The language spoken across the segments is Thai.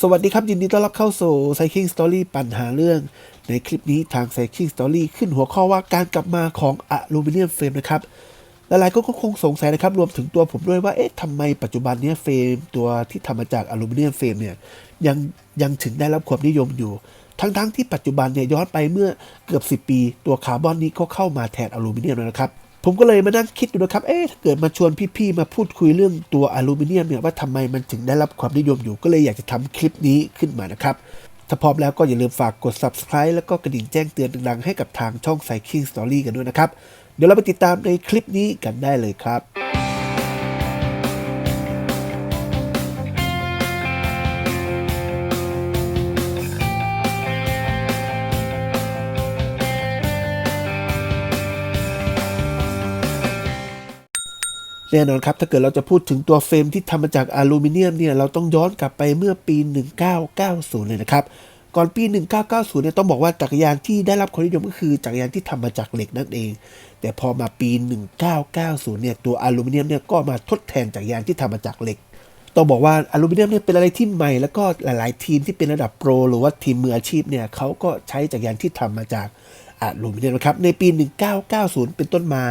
สวัสดีครับ ยินดีต้อนรับเข้าสู่ Cycling Story ปัญหาเรื่อง ในคลิปนี้ทาง Cycling Story ขึ้นหัวข้อว่าการกลับมาของอะลูมิเนียมเฟรมนะครับหลายๆคนก็คงสงสัยนะครับ รวมถึงตัวผมด้วยว่าเอ๊ะทำไมปัจจุบันเนี้ยเฟรมตัวที่ทำมาจากอะลูมิเนียมเฟรมเนี่ยยังยังถึงได้รับความนิยมอยู่ ทั้งๆที่ปัจจุบันเนี่ยย้อนไปเมื่อเกือบ 10 ปี ตัวคาร์บอนนี้ก็เข้ามาแทนอะลูมิเนียมแล้วนะครับ ผมก็เลยมานั่งคิดดูนะครับ เอ๊ะ ถ้าเกิดมาชวนพี่ๆ มาพูดคุยเรื่องตัวอลูมิเนียมเนี่ยว่าทำไมมันถึงได้รับความนิยมอยู่ ก็เลยอยากจะทำคลิปนี้ขึ้นมานะครับ ถ้าพร้อมแล้วก็อย่าลืมฝากกด subscribe แล้วก็กระดิ่งแจ้งเตือนดังๆ ให้กับทางช่อง Cycling Story กันด้วยนะครับ เดี๋ยวเราไปติดตามในคลิปนี้กันได้เลยครับ แน่นอนครับ ถ้าเกิดเราจะพูดถึงตัวเฟรมที่ทำมาจากอลูมิเนียมเนี่ย เราต้องย้อนกลับไปเมื่อปี 1990 เลยนะครับ ก่อนปี 1990 เนี่ยต้องบอกว่าจักรยานที่ได้รับความนิยมก็คือจักรยานที่ทำมาจากเหล็กนั่นเอง แต่พอมาปี 1990 เนี่ย ตัวอลูมิเนียมเนี่ยก็มาทดแทนจักรยานที่ทำมาจากเหล็ก ต้องบอกว่าอลูมิเนียมเนี่ยเป็นอะไรที่ใหม่ แล้วก็หลาย ๆ ทีมที่เป็นระดับโปรหรือว่าทีมมืออาชีพเนี่ยเขาก็ใช้จักรยานที่ทำมาจาก อะลูมิเนียมนะครับในปี 1990 เป็นต้นมา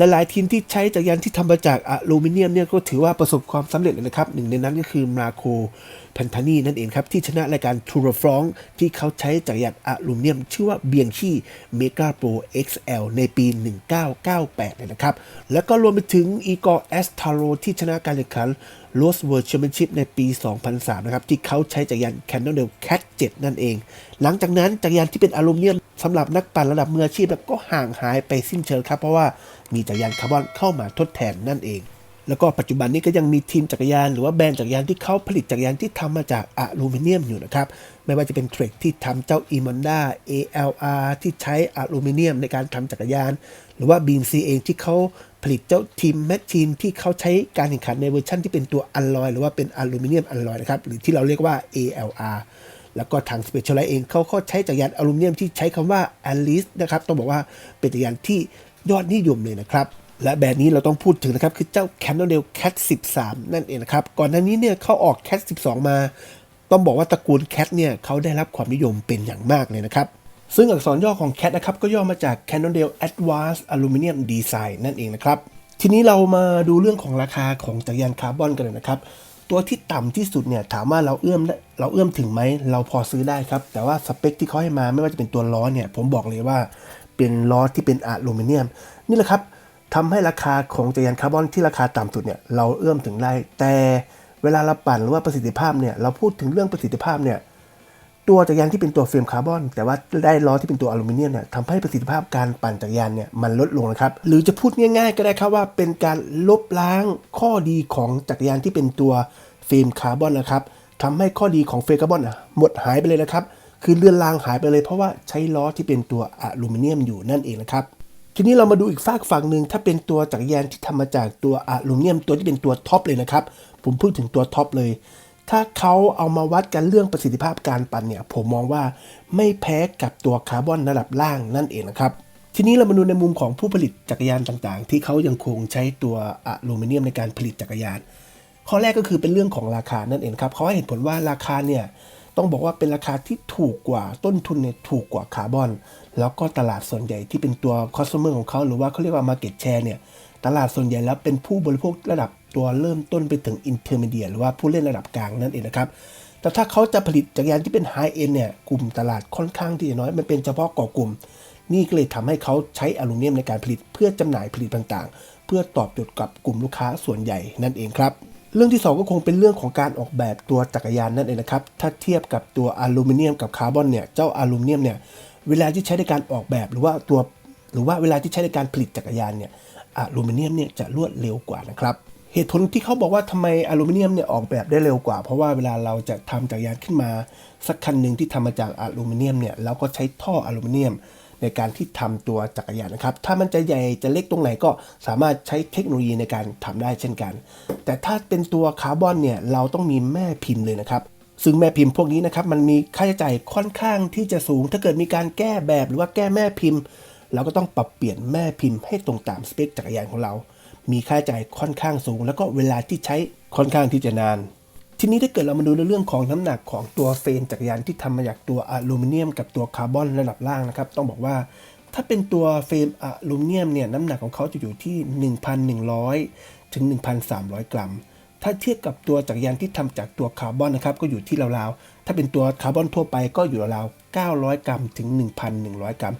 ลหลายๆทีมที่ใช้จักรยานที่ทำมาจากอะลูมิเนียมเนี่ยก็ถือว่าประสบความสำเร็จเลยนะครับหนึ่งในนั้นก็คือมาโค พันทานีนั่นเองครับ ที่ชนะรายการทูร์ฟรองที่เขาใช้จักรยานอะลูมิเนียม ชื่อว่าเบียงชี่เมกาโปร XL ในปี 1998เลยนะครับ แล้วก็รวมไปถึงอีกอร์แอสทาโรที่ชนะการแข่งขัน l o s World Championship ในปี 2003 นะครับ ที่เขาใช้จักรยาน Cannondale Cat 7นั่นเอง หลังจากนั้นจักรยานที่เป็นอลูมิเนียมสำหรับนักปั่นระดับมืออาชีพก็ห่างหายไปสิ้นเชิงครับ เพราะว่ามีจักรยานคาร์บอนเข้ามาทดแทนนั่นเอง แล้วก็ปัจจุบันนี้ก็ยังมีทีมจักรยาน หรือว่าแบรนด์จักรยานที่เขาผลิตจักรยานที่ทำมาจากอะลูมิเนียมอยู่นะครับ ไม่ว่าจะเป็นเทรคที่ทำเจ้า e m o n d a ALR ที่ใช้อะลูมิเนียมในการทำจักรยาน หรือว่า BMC เองที่เขาผลิตเจ้าทีมแมชชีนที่เขาใช้การแข่งขันในเวอร์ชันที่เป็นตัวอัลลอยหรือว่าเป็นอลูมิเนียมอัลลอยนะครับหรือที่เราเรียกว่า ALR แล้วก็ทาง Specialized เองเขาก็ใช้จักรยานอลูมิเนียมที่ใช้คำว่า Alice นะครับต้องบอกว่าเป็นจักรยานที่ยอดนิยมเลยนะครับ และแบรนด์นี้เราต้องพูดถึงนะครับ คือเจ้า Canon d e l Cat 13 นั่นเองนะครับ ก่อนหน้านี้เนี่ยเขาออก Cat 12 มา ต้องบอกว่าตระกูล Cat เนี่ยเขาได้รับความนิยมเป็นอย่างมากเลยนะครับซึ่งอักษรย่อของ Cat นะครับก็ย่อมาจาก Cannondale Advanced Aluminum Design นั่นเองนะครับ ทีนี้เรามาดูเรื่องของราคาของจักรยานคาร์บอนกันเลยนะครับ ตัวที่ต่ำที่สุดเนี่ยถามว่าเราเอื้อมเราเอื้อมถึงไหม เราพอซื้อได้ครับ แต่ว่าสเปคที่เขาให้มาไม่ว่าจะเป็นตัวล้อเนี่ยผมบอกเลยว่าเป็นล้อที่เป็นอะลูมิเนียม นี่แหละครับ ทำให้ราคาของจักรยานคาร์บอนที่ราคาต่ำสุดเนี่ยเราเอื้อมถึงได้ แต่เวลาเราปั่นหรือว่าประสิทธิภาพเนี่ยเราพูดถึงเรื่องประสิทธิภาพเนี่ยตัวจักรยานที่เป็นตัวเฟรมคาร์บอน แต่ว่าได้ล้อที่เป็นตัวอลูมิเนียมเนี่ยทำให้ประสิทธิภาพการปั่นจักรยานเนี่ยมันลดลงนะครับ หรือจะพูดง่าย ๆ ก็ได้ครับว่าเป็นการลบล้างข้อดีของจักรยานที่เป็นตัวเฟรมคาร์บอนนะครับทำให้ข้อดีของเฟรมคาร์บอนอะหมดหายไปเลยนะครับ คือเลือนลางหายไปเลยเพราะว่าใช้ล้อที่เป็นตัวอลูมิเนียมอยู่นั่นเองนะครับ ทีนี้เรามาดูอีกฝากฝั่งหนึ่งถ้าเป็นตัวจักรยานที่ทำมาจากตัวอะลูมิเนียมตัวที่เป็นตัวท็อปเลยนะครับ ผมพูดถึงตัวท็อปเลย ถ้าเขาเอามาวัดกันเรื่องประสิทธิภาพการปั่นเนี่ย ผมมองว่าไม่แพ้กับตัวคาร์บอนระดับล่างนั่นเองนะครับทีนี้เรามาดูในมุมของผู้ผลิตจักรยานต่างๆ ที่เขายังคงใช้ตัวอะลูมิเนียมในการผลิตจักรยาน ข้อแรกก็คือเป็นเรื่องของราคานั่นเองครับเขาให้เหตุผลว่าราคาเนี่ย ต้องบอกว่าเป็นราคาที่ถูกกว่าต้นทุนเนี่ยถูกกว่าคาร์บอน แล้วก็ตลาดส่วนใหญ่ที่เป็นตัวคอสเมอร์ของเขาหรือว่าเขาเรียกว่า Market Share เนี่ยตลาดส่วนใหญ่แล้วเป็นผู้บริโภคระดับตัวเริ่มต้นไปถึง Intermediate หรือว่าผู้เล่นระดับกลางนั่นเองนะครับแต่ถ้าเขาจะผลิตจักรยานที่เป็น High End เนี่ยกลุ่มตลาดค่อนข้างที่จะน้อยมันเป็นเฉพาะก่อกลุ่ม นี่ก็เลยทำให้เขาใช้อลูมิเนียมในการผลิตเพื่อจำหน่ายผลิตต่างๆ เพื่อตอบโจทย์กับกลุ่มลูกค้าส่วนใหญ่นั่นเองครับ เรื่องที่ 2 ก็คงเป็นเรื่องของการออกแบบตัวจักรยานนั่นเองนะครับถ้าเทียบกับตัวอลูมิเนียมกับคาร์บอนเนี่ยเจ้าอลูมิเนียมเนี่ยเวลาที่ใช้ในการออกแบบหรือว่าตัวหรือว่าเวลาที่ใช้ในการผลิตจักรยานเนี่ยอลูมิเนียมเนี่ยจะรวดเร็วกว่านะครับเหตุผลที่เขาบอกว่าทำไมอลูมิเนียมเนี่ยออกแบบได้เร็วกว่า เพราะว่าเวลาเราจะทำจักรยานขึ้นมา สักคันหนึ่งที่ทำมาจากอลูมิเนียมเนี่ยเราก็ใช้ท่ออลูมิเนียม ในการที่ทำตัวจักรยานนะครับ ถ้ามันจะใหญ่จะเล็กตรงไหนก็สามารถใช้เทคโนโลยีในการทำได้เช่นกัน แต่ถ้าเป็นตัวคาร์บอนเนี่ยเราต้องมีแม่พิมพ์เลยนะครับซึ่งแม่พิมพ์พวกนี้นะครับมันมีค่าใช้จ่ายค่อนข้างที่จะสูง ถ้าเกิดมีการแก้แบบหรือว่าแก้แม่พิมพ์ เราก็ต้องปรับเปลี่ยนแม่พิมพ์ให้ตรงตามสเปคจักรยานของเรา มีค่าใช้จ่ายค่อนข้างสูง แล้วก็เวลาที่ใช้ค่อนข้างที่จะนาน ทีนี้ถ้าเกิดเรามาดูในเรื่องของน้ำหนักของตัวเฟรมจักรยานที่ทำมาจากตัวอลูมิเนียม กับตัวคาร์บอนระดับล่างนะครับ ต้องบอกว่า ถ้าเป็นตัวเฟรมอลูมิเนียมเนี่ยน้ำหนักของเขาจะอยู่ที่ 1,100 ถึง 1,300 กรัม ถ้าเทียบกับตัวจักรยานที่ทำจากตัวคาร์บอนนะครับก็อยู่ที่ราวๆถ้าเป็นตัวคาร์บอนทั่วไปก็อยู่ราวๆ900 กรัมถึง 1,100 กรัม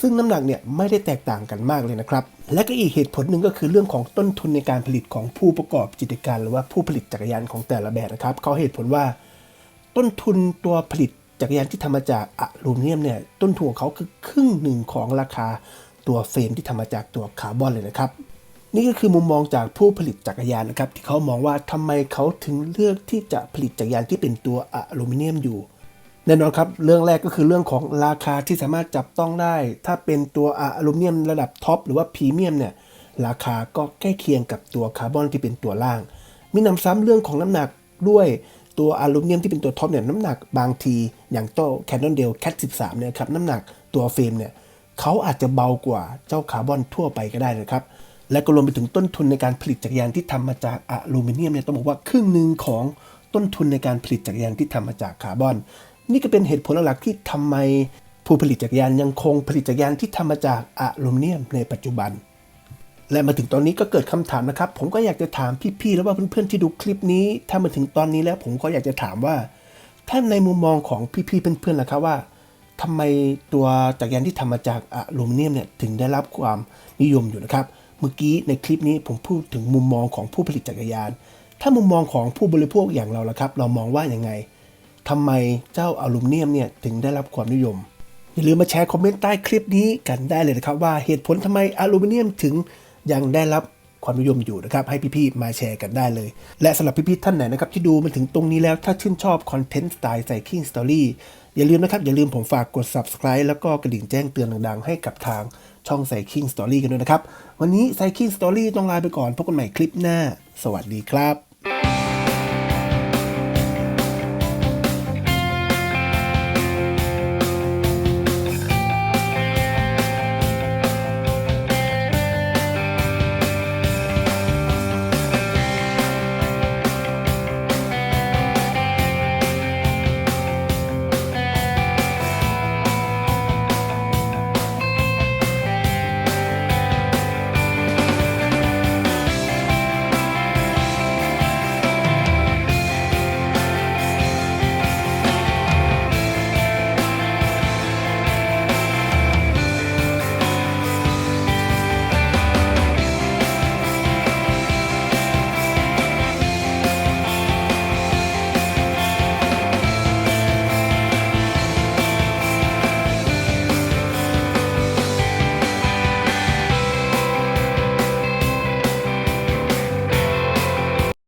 ซึ่งน้ำหนักเนี่ยไม่ได้แตกต่างกันมากเลยนะครับ และก็อีกเหตุผลหนึ่งก็คือเรื่องของต้นทุนในการผลิตของผู้ประกอบกิจการหรือว่าผู้ผลิตจักรยานของแต่ละแบบนะครับเขาเหตุผลว่า ต้นทุนตัวผลิตจักรยานที่ทำมาจากอะลูมิเนียมเนี่ยต้นทุนของเขาคือครึ่งหนึ่งของราคาตัวเฟรมที่ทำมาจากตัวคาร์บอนเลยนะครับ นี่ก็คือมุมมองจากผู้ผลิตจักรยานนะครับที่เขามองว่าทำไมเขาถึงเลือกที่จะผลิตจักรยานที่เป็นตัวอะลูมิเนียมอยู่ แน่นอนครับ เรื่องแรกก็คือเรื่องของราคาที่สามารถจับต้องได้ ถ้าเป็นตัวอะลูมิเนียมระดับท็อปหรือว่าพรีเมียมเนี่ยราคาก็ใกล้เคียงกับตัวคาร์บอนที่เป็นตัวล่าง มีนำซ้ำเรื่องของน้ำหนักด้วยตัวอะลูมิเนียมที่เป็นตัวท็อปเนี่ยน้ำหนักบางทีอย่างโต้แคนนอนเดลแคท13เนี่ยครับน้ำหนักตัวเฟรมเนี่ยเขาอาจจะเบากว่าเจ้าคาร์บอนทั่วไปก็ได้นะครับ และก็รวมไปถึงต้นทุนในการผลิตจักรยานที่ทำมาจากอะลูมิเนียมเนี่ยต้องบอกว่าครึ่งหนึ่งของต้นทุนในการผลิตจักรยานที่ทำมาจากคาร์บอน นี่ก็เป็นเหตุผลหลักที่ทำไมผู้ผลิตจักรยานยังคงผลิตจักรยานที่ทำมาจากอะลูมิเนียมในปัจจุบัน และมาถึงตอนนี้ก็เกิดคำถามนะครับ ผมก็อยากจะถามพี่ๆแล้วว่าเพื่อนๆที่ดูคลิปนี้ ถ้ามาถึงตอนนี้แล้วผมก็อยากจะถามว่าถ้าในมุมมองของพี่ๆเพื่อนๆล่ะครับว่าทำไมตัวจักรยานที่ทำมาจากอะลูมิเนียมเนี่ยถึงได้รับความนิยมอยู่นะครับ เมื่อกี้ในคลิปนี้ผมพูดถึงมุมมองของผู้ผลิตจักรยาน ถ้ามุมมองของผู้บริโภคอย่างเราล่ะครับ เรามองว่าอยังไง ทำไมเจ้าอลูมิเนียมเนี่ยถึงได้รับความนิยม อย่าลืมมาแชร์คอมเมนต์ใต้คลิปนี้กันได้เลยนะครับ ว่าเหตุผลทำไมอลูมิเนียมถึงยังได้รับความนิยมอยู่นะครับ ให้พี่ๆมาแชร์กันได้เลย และสำหรับพี่ๆท่านไหนนะครับที่ดูมาถึงตรงนี้แล้วถ้าชื่นชอบคอนเทนต์สไตล์ไซคิงสตอรี่อย่าลืมนะครับ อย่าลืมผมฝากกด subscribe แล้วก็กระดิ่งแจ้งเตือนดังๆ ให้กับทางช่องไซคิงสตอรี่กันด้วยนะครับ วันนี้ไซคิงสตอรี่ต้องลาไปก่อนพบกันใหม่คลิปหน้า สวัสดีครับ